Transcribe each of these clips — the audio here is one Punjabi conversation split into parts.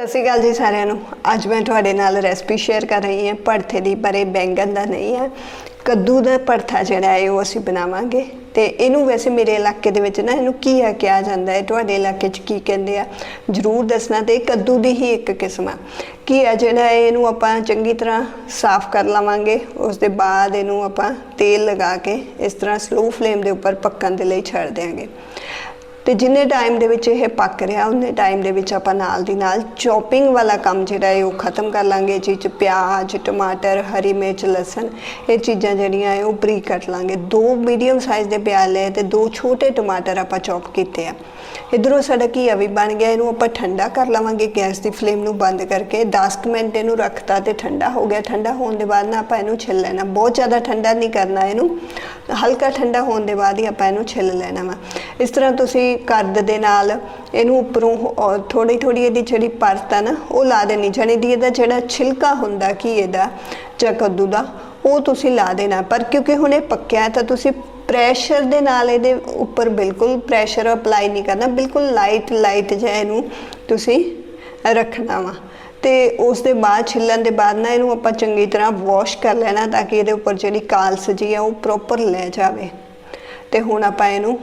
ਸਤਿ ਸ਼੍ਰੀ ਅਕਾਲ ਜੀ ਸਾਰਿਆਂ ਨੂੰ। ਅੱਜ ਮੈਂ ਤੁਹਾਡੇ ਨਾਲ ਰੈਸਪੀ ਸ਼ੇਅਰ ਕਰ ਰਹੀ ਹਾਂ ਭੜਥੇ ਦੀ ਪਰ ਇਹ ਬੈਂਗਣ ਦਾ ਨਹੀਂ ਹੈ। ਕੱਦੂ ਦਾ ਭੜਥਾ ਜਿਹੜਾ ਹੈ ਉਹ ਅਸੀਂ ਬਣਾਵਾਂਗੇ। ਤੇ ਇਹਨੂੰ ਵੈਸੇ ਮੇਰੇ ਇਲਾਕੇ ਦੇ ਵਿੱਚ ਨਾ ਇਹਨੂੰ ਕੀ ਆ ਕਿਹਾ ਜਾਂਦਾ ਹੈ? ਤੁਹਾਡੇ ਇਲਾਕੇ 'ਚ ਕੀ ਕਹਿੰਦੇ ਆ? ਜਰੂਰ ਦੱਸਣਾ ਤੇ ਇਹ ਕੱਦੂ ਦੀ ਹੀ ਇੱਕ ਕਿਸਮ ਆ। ਕੀ ਆ ਜਿਹੜਾ ਹੈ, ਇਹਨੂੰ ਆਪਾਂ ਚੰਗੀ ਤਰ੍ਹਾਂ ਸਾਫ਼ ਕਰ ਲਵਾਂਗੇ। ਉਸ ਦੇ ਬਾਅਦ ਇਹਨੂੰ ਆਪਾਂ ਤੇਲ ਲਗਾ ਕੇ ਇਸ ਤਰ੍ਹਾਂ ਸਲੋ ਫਲੇਮ ਦੇ ਉੱਪਰ ਪੱਕਣ ਦੇ ਲਈ ਛੱਡ ਦਿਆਂਗੇ। ਤੇ ਜਿੰਨੇ ਟਾਈਮ ਦੇ ਵਿੱਚ ਇਹ ਪੱਕ ਰਿਹਾ, ਉਹਨੇ ਟਾਈਮ ਦੇ ਵਿੱਚ ਆਪਾਂ ਨਾਲ ਦੀ ਨਾਲ ਚੌਪਿੰਗ ਵਾਲਾ ਕੰਮ ਜਿਹੜਾ ਹੈ ਉਹ ਖਤਮ ਕਰ ਲਾਂਗੇ। ਜਿਹ ਚ ਪਿਆਜ਼, ਟਮਾਟਰ, ਹਰੀ ਮਿਰਚ, ਲਸਣ, ਇਹ ਚੀਜ਼ਾਂ ਜਿਹੜੀਆਂ ਹੈ ਉਹ ਬਰੀਕ ਕੱਟ ਲਾਂਗੇ। ਦੋ ਮੀਡੀਅਮ ਸਾਈਜ਼ ਦੇ ਪਿਆਜ਼ ਲਏ ਤੇ ਦੋ ਛੋਟੇ ਟਮਾਟਰ ਆਪਾਂ ਚੌਪ ਕੀਤੇ ਆ। ਇਧਰੋਂ ਸਾਡਾ ਘੀਆ ਵੀ ਬਣ ਗਿਆ, ਇਹਨੂੰ ਆਪਾਂ ਠੰਡਾ ਕਰ ਲਵਾਂਗੇ। ਗੈਸ ਦੀ ਫਲੇਮ ਨੂੰ ਬੰਦ ਕਰਕੇ 10 ਕੁ ਮਿੰਟ ਇਹਨੂੰ ਰੱਖਤਾ ਤੇ ਠੰਡਾ ਹੋ ਗਿਆ। ਠੰਡਾ ਹੋਣ ਦੇ ਬਾਅਦ ਨਾ ਆਪਾਂ ਇਹਨੂੰ ਛਿੱਲ ਲੈਣਾ। ਬਹੁਤ ਜ਼ਿਆਦਾ ਠੰਡਾ ਨਹੀਂ ਕਰਨਾ ਇਹਨੂੰ। ਹਲਕਾ ਠੰਡਾ ਹੋਣ ਦੇ ਬਾਅਦ ਹੀ ਆਪਾਂ ਇਹਨੂੰ ਛਿੱਲ ਲੈਣਾ ਵਾ। ਇਸ ਤਰ੍ਹਾਂ ਤੁਸੀਂ ਕਰਦ ਦੇ ਨਾਲ ਇਹਨੂੰ ਉੱਪਰੋਂ ਥੋੜੀ ਥੋੜੀ ਇਹਦੀ ਜਿਹੜੀ ਪਰਤ ਆ ਨਾ ਉਹ ਲਾ ਦੇਣੀ, ਜਾਣੀ ਦੀ ਇਹਦਾ ਜਿਹੜਾ ਛਿਲਕਾ ਹੁੰਦਾ ਕੀ ਇਹਦਾ, ਜਾਂ ਕੱਦੂ ਦਾ, ਉਹ ਤੁਸੀਂ ਲਾ ਦੇਣਾ। ਪਰ ਕਿਉਂਕਿ ਹੁਣ ਇਹ ਪੱਕਿਆ ਤਾਂ ਤੁਸੀਂ ਪ੍ਰੈਸ਼ਰ ਦੇ ਨਾਲ ਇਹਦੇ ਉੱਪਰ ਬਿਲਕੁਲ ਪ੍ਰੈਸ਼ਰ ਅਪਲਾਈ ਨਹੀਂ ਕਰਨਾ, ਬਿਲਕੁਲ ਲਾਈਟ ਲਾਈਟ ਜਿਹਾ ਇਹਨੂੰ ਤੁਸੀਂ ਰੱਖਣਾ ਵਾ। ਤੇ ਉਸ ਦੇ ਬਾਅਦ, ਛਿੱਲਣ ਦੇ ਬਾਅਦ ਨਾ ਇਹਨੂੰ ਆਪਾਂ ਚੰਗੀ ਤਰ੍ਹਾਂ ਵਾਸ਼ ਕਰ ਲੈਣਾ, ਤਾਂ ਕਿ ਇਹਦੇ ਉੱਪਰ ਜਿਹੜੀ ਕਾਲਸ ਜੀ ਆ, ਉਹ ਪ੍ਰੋਪਰ ਲੈ ਜਾਵੇ। ਤੇ ਹੁਣ ਆਪਾਂ ਇਹਨੂੰ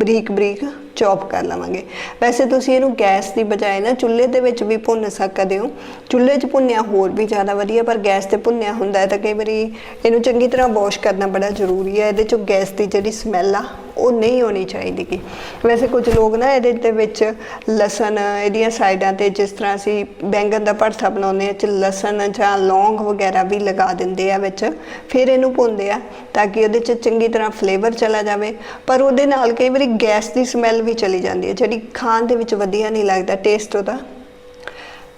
ਬਰੀਕ ਬਰੀਕ ਚੌਪ ਕਰ ਲਵਾਂਗੇ। ਵੈਸੇ ਤੁਸੀਂ ਇਹਨੂੰ ਗੈਸ ਦੀ ਬਜਾਏ ਨਾ ਚੁੱਲ੍ਹੇ ਦੇ ਵਿੱਚ ਵੀ ਭੁੰਨ ਸਕਦੇ ਹੋ। ਚੁੱਲ੍ਹੇ 'ਚ ਭੁੰਨਿਆ ਹੋਰ ਵੀ ਜ਼ਿਆਦਾ ਵਧੀਆ, ਪਰ ਗੈਸ ਤੇ ਭੁੰਨਿਆ ਹੁੰਦਾ ਹੈ ਤਾਂ ਕਈ ਵਾਰੀ ਇਹਨੂੰ ਚੰਗੀ ਤਰ੍ਹਾਂ ਵਾਸ਼ ਕਰਨਾ ਬੜਾ ਜ਼ਰੂਰੀ ਹੈ। ਇਹਦੇ 'ਚੋਂ ਗੈਸ ਦੀ ਜਿਹੜੀ ਸਮੈਲ ਆ, ਉਹ ਨਹੀਂ ਹੋਣੀ ਚਾਹੀਦੀ। ਕਿ ਵੈਸੇ ਕੁਝ ਲੋਕ ਨਾ ਇਹਦੇ ਦੇ ਵਿੱਚ ਲਸਣ, ਇਹਦੀਆਂ ਸਾਈਡਾਂ ਤੇ ਜਿਸ ਤਰ੍ਹਾਂ ਅਸੀਂ ਬੈਂਗਣ ਦਾ ਭਰਥਾ ਬਣਾਉਂਦੇ ਆ ਚ ਲਸਣ ਜਾਂ ਲੌਂਗ ਵਗੈਰਾ ਵੀ ਲਗਾ ਦਿੰਦੇ ਆ ਵਿੱਚ। ਫਿਰ ਇਹਨੂੰ ਭੁੰਨਦੇ ਆ ਤਾਂ ਕਿ ਉਹਦੇ 'ਚ ਚੰਗੀ ਤਰ੍ਹਾਂ ਫਲੇਵਰ ਚਲਾ ਜਾਵੇ। ਪਰ ਉਹਦੇ ਨਾਲ ਕਈ ਵਾਰੀ ਗੈਸ ਦੀ ਸਮੈਲ ਵੀ ਚਲੀ ਜਾਂਦੀ ਹੈ। ਜਿਹੜੀ ਖਾਣ ਦੇ ਵਿੱਚ ਵਧੀਆ ਨਹੀਂ ਲੱਗਦਾ ਟੇਸਟ ਉਹਦਾ।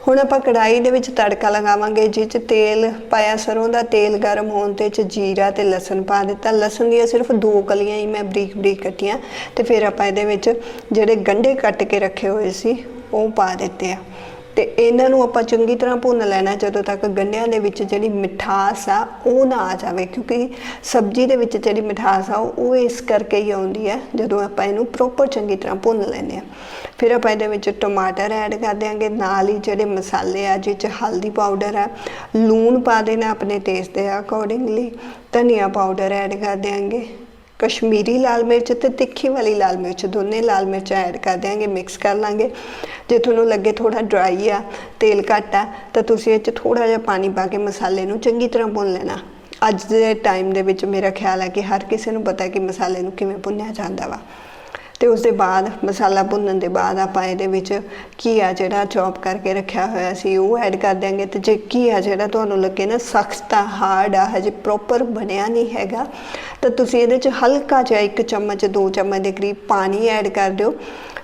ਹੁਣ ਆਪਾਂ ਕੜਾਈ ਦੇ ਵਿੱਚ ਤੜਕਾ ਲਗਾਵਾਂਗੇ ਜਿਸ 'ਚ ਤੇਲ ਪਾਇਆ ਸਰੋਂ ਦਾ ਤੇਲ ਗਰਮ ਹੋਣ ਤੇ ਚ ਜੀਰਾ ਤੇ ਲਸਣ ਪਾ ਦਿੱਤਾ। ਲਸਣ ਦੀਆਂ ਸਿਰਫ ਦੋ ਕਲੀਆਂ ਹੀ ਮੈਂ ਬਰੀਕ ਬਰੀਕ ਕੱਟੀਆਂ ਤੇ ਫਿਰ ਆਪਾਂ ਇਹਦੇ ਵਿੱਚ ਜਿਹੜੇ ਗੰਢੇ ਕੱਟ ਕੇ ਰੱਖੇ ਹੋਏ ਸੀ, ਉਹ ਪਾ ਦਿੱਤੇ ਆ। ਤੇ ਇਹਨਾਂ ਨੂੰ ਆਪਾਂ ਚੰਗੀ ਤਰ੍ਹਾਂ ਭੁੰਨ ਲੈਣਾ, ਜਦੋਂ ਤੱਕ ਗੰਢਿਆਂ ਦੇ ਵਿੱਚ ਜਿਹੜੀ ਮਿਠਾਸ ਆ, ਉਹ ਨਾ ਆ ਜਾਵੇ, ਕਿਉਂਕਿ ਸਬਜ਼ੀ ਦੇ ਵਿੱਚ ਜਿਹੜੀ ਮਿਠਾਸ ਆ, ਉਹ ਇਸ ਕਰਕੇ ਹੀ ਆਉਂਦੀ ਹੈ ਜਦੋਂ ਆਪਾਂ ਇਹਨੂੰ ਪ੍ਰੋਪਰ ਚੰਗੀ ਤਰ੍ਹਾਂ ਭੁੰਨ ਲੈਂਦੇ ਆ। ਫਿਰ ਆਪਾਂ ਇਹਦੇ ਵਿੱਚ ਟਮਾਟਰ ਐਡ ਕਰ ਦਿਆਂਗੇ, ਨਾਲ ਹੀ ਜਿਹੜੇ ਮਸਾਲੇ ਆ ਜਿਹ ਚ ਹਲਦੀ ਪਾਊਡਰ ਆ, ਲੂਣ ਪਾ ਦੇਣਾ ਆਪਣੇ ਟੇਸਟ ਦੇ ਅਕੋਰਡਿੰਗਲੀ ਧਨੀਆ ਪਾਊਡਰ ਐਡ ਕਰ ਦਿਆਂਗੇ ਕਸ਼ਮੀਰੀ ਲਾਲ ਮਿਰਚ ਤੇ ਤਿੱਖੀ ਵਾਲੀ ਲਾਲ ਮਿਰਚ, ਦੋਨੇ ਲਾਲ ਮਿਰਚ ਐਡ ਕਰ ਦਿਆਂਗੇ ਮਿਕਸ ਕਰ ਲਾਂਗੇ। ਜੇ ਤੁਹਾਨੂੰ ਲੱਗੇ ਥੋੜਾ ਡਰਾਈ ਆ, ਤੇਲ ਘੱਟ ਆ, ਤਾਂ ਤੁਸੀਂ ਇਹ ਚ ਥੋੜਾ ਜਿਹਾ ਪਾਣੀ ਪਾ ਕੇ ਮਸਾਲੇ ਨੂੰ ਚੰਗੀ ਤਰ੍ਹਾਂ ਭੁੰਨ ਲੈਣਾ। ਅੱਜ ਦੇ ਟਾਈਮ ਦੇ ਵਿੱਚ ਮੇਰਾ ਖਿਆਲ ਹੈ ਕਿ ਹਰ ਕਿਸੇ ਨੂੰ ਪਤਾ ਕਿ ਮਸਾਲੇ ਨੂੰ ਕਿਵੇਂ ਭੁੰਨਿਆ ਜਾਂਦਾ ਵਾ। ਤੇ ਉਸ ਦੇ ਬਾਅਦ, ਮਸਾਲਾ ਭੁੰਨਣ ਦੇ ਬਾਅਦ ਆਪਾਂ ਇਹਦੇ ਵਿੱਚ ਘੀਆ ਜਿਹੜਾ ਚੌਪ ਕਰਕੇ ਰੱਖਿਆ ਹੋਇਆ ਸੀ, ਉਹ ਐਡ ਕਰ ਦਿਆਂਗੇ। ਤੇ ਜੇ ਘੀਆ ਜਿਹੜਾ ਤੁਹਾਨੂੰ ਲੱਗੇ ਨਾ ਸਖਤ ਆ ਹਾਰਡ ਆ, ਹਜੇ ਪ੍ਰੋਪਰ ਬਣਿਆ ਨਹੀਂ ਹੈਗਾ, ਤਾਂ ਤੁਸੀਂ ਇਹਦੇ 'ਚ ਹਲਕਾ ਜਿਹਾ ਇੱਕ ਚਮਚ, ਦੋ ਚਮਚ ਦੇ ਕਰੀਬ ਪਾਣੀ ਐਡ ਕਰ ਦਿਓ।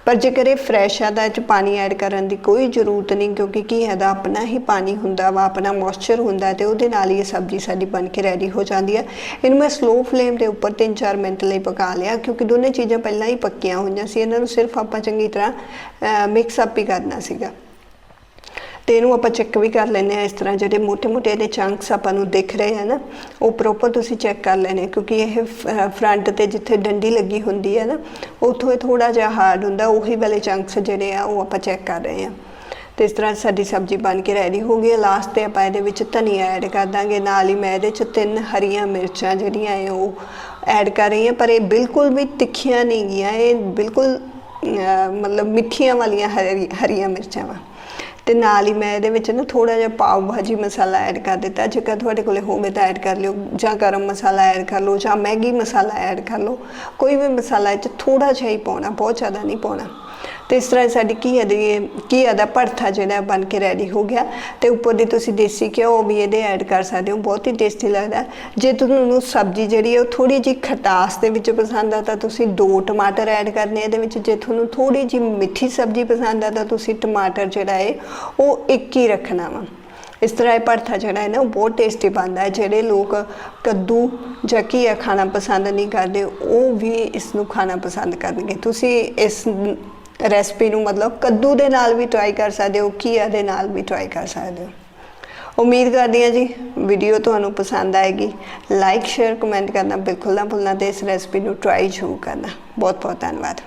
ਪਰ ਜੇਕਰ ਇਹ ਫਰੈਸ਼ ਆ ਤਾਂ ਇਹ 'ਚ ਪਾਣੀ ਐਡ ਕਰਨ ਦੀ ਕੋਈ ਜ਼ਰੂਰਤ ਨਹੀਂ, ਕਿਉਂਕਿ ਘੀਆ ਦਾ ਆਪਣਾ ਹੀ ਪਾਣੀ ਹੁੰਦਾ ਵਾ, ਆਪਣਾ ਮੋਇਸਚਰ ਹੁੰਦਾ ਤੇ ਉਹਦੇ ਨਾਲ ਹੀ ਇਹ ਸਬਜ਼ੀ ਸਾਡੀ ਬਣ ਕੇ ਰੈਡੀ ਹੋ ਜਾਂਦੀ ਹੈ ਇਹਨੂੰ ਮੈਂ ਸਲੋ ਫਲੇਮ ਦੇ ਉੱਪਰ 3-4 ਮਿੰਟ ਲਈ ਪਕਾ ਲਿਆ, ਕਿਉਂਕਿ ਦੋਨੇ ਚੀਜ਼ਾਂ ਪਹਿਲਾਂ ਹੀ ਪੱਕੀਆਂ ਹੋਈਆਂ ਸੀ, ਇਹਨਾਂ ਨੂੰ ਸਿਰਫ ਆਪਾਂ ਚੰਗੀ ਤਰ੍ਹਾਂ ਮਿਕਸ ਅਪ ਹੀ ਕਰਨਾ ਸੀਗਾ। ਤੇ ਇਹਨੂੰ ਆਪਾਂ ਚੈੱਕ ਵੀ ਕਰ ਲੈਨੇ ਆ ਇਸ ਤਰ੍ਹਾਂ ਜਿਹੜੇ ਮੋٹے-ਮੋٹے ਇਹਦੇ ਚੰਕਸ ਆਪਾਂ ਨੂੰ ਦਿਖ ਰਹੇ ਆ ਨਾ, ਉਹ ਪ੍ਰੋਪਰ ਤੁਸੀਂ ਚੈੱਕ ਕਰ ਲੈਨੇ ਕਿਉਂਕਿ ਇਹ ਫਰੰਟ ਤੇ ਜਿੱਥੇ ਡੰਡੀ ਲੱਗੀ ਹੁੰਦੀ ਹੈ ਨਾ, ਉੱਥੋਂ ਇਹ ਥੋੜਾ ਜਿਹਾ ਹਾਰਡ ਹੁੰਦਾ, ਉਹੀ ਵਾਲੇ ਚੰਕਸ ਜਿਹੜੇ ਆ ਉਹ ਆਪਾਂ ਚੈੱਕ ਕਰ ਰਹੇ ਆ ਤੇ ਇਸ ਤਰ੍ਹਾਂ ਸਾਡੀ ਸਬਜ਼ੀ ਬਣ ਕੇ ਰੈਡੀ ਹੋ ਗਈ ਲਾਸਟ ਤੇ ਆਪਾਂ ਇਹਦੇ ਵਿੱਚ ਧਨੀਆ ਐਡ ਕਰ ਦਾਂਗੇ, ਨਾਲ ਹੀ ਮੈਂ ਇਹਦੇ ਚ ਤਿੰਨ ਹਰੀਆਂ ਮਿਰਚਾਂ ਜਿਹੜੀਆਂ ਆ ਉਹ ਐਡ ਕਰ ਰਹੀ ਹਾਂ, ਪਰ ਇਹ ਬਿਲਕੁਲ ਵੀ ਤਿੱਖੀਆਂ ਨਹੀਂ ਗਈਆਂ, ਇਹ ਬਿਲਕੁਲ ਮਤਲਬ ਮਿੱਠੀਆਂ ਵਾਲੀਆਂ ਹਰੀਆਂ ਮਿਰਚਾਂ ਵਾ। ਤੇ ਨਾਲ ਹੀ ਮੈਂ ਇਹਦੇ ਵਿੱਚ ਨਾ ਥੋੜਾ ਜਿਹਾ ਪਾਵ ਭਾਜੀ ਮਸਾਲਾ ਐਡ ਕਰ ਦਿੱਤਾ। ਜੇਕਰ ਤੁਹਾਡੇ ਕੋਲੇ ਹੋਵੇ ਤਾਂ ਐਡ ਕਰ ਲਿਓ, ਜਾਂ ਗਰਮ ਮਸਾਲਾ ਐਡ ਕਰ ਲਓ, ਜਾਂ ਮੈਗੀ ਮਸਾਲਾ ਐਡ ਕਰ ਲਓ। ਕੋਈ ਵੀ ਮਸਾਲਾ ਇਹ ਚ ਥੋੜਾ ਜਿਹਾ ਹੀ ਪਾਉਣਾ, ਬਹੁਤ ਜ਼ਿਆਦਾ ਨਹੀਂ ਪਾਉਣਾ। ਤੇ ਇਸ ਤਰ੍ਹਾਂ ਸਾਡੀ ਕੀ ਹੈ ਦੀ ਕੀ ਦਾ ਭਰਥਾ ਜਿਹੜਾ ਬਣ ਕੇ ਰੈਡੀ ਹੋ ਗਿਆ ਤੇ ਉੱਪਰ ਦੀ ਤੁਸੀਂ ਦੇਸੀ ਘਿਓ ਵੀ ਇਹਦੇ ਐਡ ਕਰ ਸਕਦੇ ਹੋ, ਬਹੁਤ ਹੀ ਟੇਸਟੀ ਲੱਗਦਾ। ਜੇ ਤੁਹਾਨੂੰ ਸਬਜ਼ੀ ਜਿਹੜੀ ਹੈ ਉਹ ਥੋੜੀ ਜਿਹੀ ਖਟਾਸ ਦੇ ਵਿੱਚ ਪਸੰਦ ਆ ਤਾਂ ਤੁਸੀਂ ਦੋ ਟਮਾਟਰ ਐਡ ਕਰਨੇ ਇਹਦੇ ਵਿੱਚ, ਜੇ ਤੁਹਾਨੂੰ ਥੋੜੀ ਜਿਹੀ ਮਿੱਠੀ ਸਬਜ਼ੀ ਪਸੰਦ ਆ ਤਾਂ ਤੁਸੀਂ ਟਮਾਟਰ ਜਿਹੜਾ ਹੈ ਉਹ ਇੱਕ ਹੀ ਰੱਖਣਾ ਵਾ। ਇਸ ਤਰ੍ਹਾਂ ਇਹ ਭਰਥਾ ਜਿਹੜਾ ਹੈ ਨਾ, ਉਹ ਬਹੁਤ ਟੇਸਟੀ ਬਣਦਾ ਹੈ। ਜਿਹੜੇ ਲੋਕ ਕੱਦੂ ਜਾਂ ਘੀਆ ਖਾਣਾ ਪਸੰਦ ਨਹੀਂ ਕਰਦੇ, ਉਹ ਵੀ ਇਸ ਨੂੰ ਖਾਣਾ ਪਸੰਦ ਕਰਨਗੇ। ਤੁਸੀਂ ਇਸ ਰੈਸਪੀ ਨੂੰ ਮਤਲਬ ਕੱਦੂ ਦੇ ਨਾਲ ਵੀ ਟਰਾਈ ਕਰ ਸਕਦੇ ਹੋ, ਘੀਆ ਦੇ ਨਾਲ ਵੀ ਟਰਾਈ ਕਰ ਸਕਦੇ ਹੋ। ਉਮੀਦ ਕਰਦੀ ਹਾਂ ਜੀ ਵੀਡੀਓ ਤੁਹਾਨੂੰ ਪਸੰਦ ਆਏਗੀ। ਲਾਈਕ ਸ਼ੇਅਰ ਕਮੈਂਟ ਕਰਨਾ ਬਿਲਕੁਲ ਨਾ ਭੁੱਲਣਾ ਤੇ ਇਸ ਰੈਸਪੀ ਨੂੰ ਟਰਾਈ ਜ਼ਰੂਰ ਕਰਨਾ। ਬਹੁਤ ਬਹੁਤ ਧੰਨਵਾਦ।